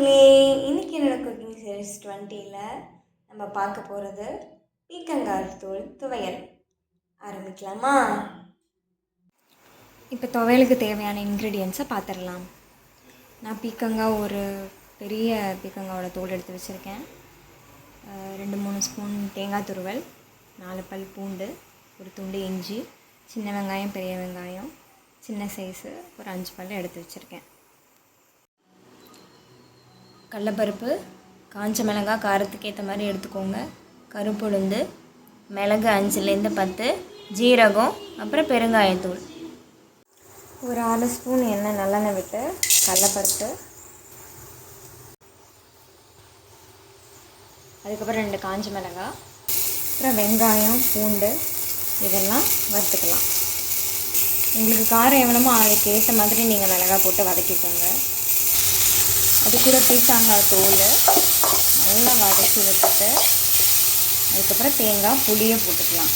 மக்களே இன்றைக்கி என்னோட குக்கிங் சீரீஸ் டுவெண்ட்டியில் நம்ம பார்க்க போகிறது பீக்கங்காய் தூள் துவையல். ஆரம்பிக்கலாமா? இப்போ துவையலுக்கு தேவையான இன்க்ரீடியன்ஸை பார்த்துடலாம். நான் பீக்கங்காய் ஒரு பெரிய பீக்கங்காவோட தோல் எடுத்து வச்சுருக்கேன். ரெண்டு மூணு ஸ்பூன் தேங்காய் துருவல் நாலு பல் பூண்டு ஒரு துண்டு இஞ்சி சின்ன வெங்காயம் பெரிய வெங்காயம் சின்ன சைஸு ஒரு அஞ்சு பல் எடுத்து வச்சுருக்கேன். கடலப்பருப்பு காஞ்ச மிளகாய் காரத்துக்கு ஏற்ற மாதிரி எடுத்துக்கோங்க. கருப்புளுந்து மிளகு அஞ்சுலேருந்து பத்து ஜீரகம் அப்புறம் பெருங்காயத்தூள். ஒரு அரை ஸ்பூன் எண்ணெய் நல்லெண்ணெய் விட்டு கடலப்பருப்பு. அதுக்கப்புறம் ரெண்டு காஞ்ச மிளகாய் அப்புறம் வெங்காயம் பூண்டு இதெல்லாம் வறுத்துக்கலாம். உங்களுக்கு காரம் எவ்வளமோ அதுக்கு ஏற்ற மாதிரி நீங்கள் மிளகாய் போட்டு வதக்கிக்கோங்க. அது கூட பீத்தாங்காய் தோல். நல்லா வதக்கி விட்டுட்டு அதுக்கப்புறம் தேங்காய் புளியை போட்டுக்கலாம்.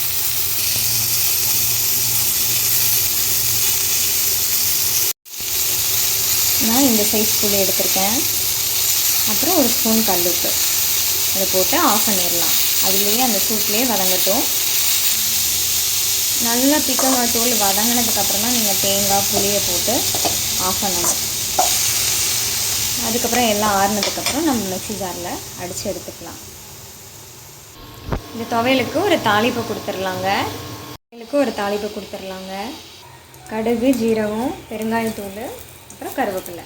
நான் இந்த சைஸ் புளி எடுத்திருக்கேன். அப்புறம் ஒரு ஸ்பூன் கல்லுப்பு. அதை போட்டு ஆஃப் பண்ணிடலாம் அதுலேயே அந்த சூட்லேயே வதங்கட்டும். நல்லா பிக்கங்காய் தோல் வதங்கினதுக்கப்புறம் தான் நீங்கள் தேங்காய் புளியை போட்டு ஆஃப் பண்ணணும் அதுக்கப்புறம் எல்லாம் ஆறுனதுக்கப்புறம் நம்ம மிக்ஸி ஜாரில் அடித்து எடுத்துக்கலாம். இந்த துவையலுக்கு ஒரு தாளிப்பு கொடுத்துர்லாங்க துவையலுக்கு ஒரு தாளிப்பு கொடுத்துர்லாங்க கடுகு ஜீரகம் பெருங்காயத்தூள் அப்புறம் கருவேப்பிலை.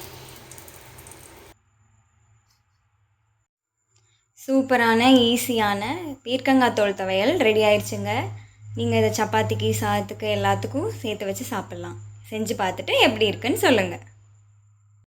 சூப்பரான ஈஸியான பீர்க்கங்காய் தோல் துவையல் ரெடி ஆயிடுச்சுங்க. நீங்கள் இதை சப்பாத்திக்கு சாதத்துக்கு எல்லாத்துக்கும் சேர்த்து வச்சு சாப்பிட்லாம். செஞ்சு பார்த்துட்டு எப்படி இருக்குன்னு சொல்லுங்கள்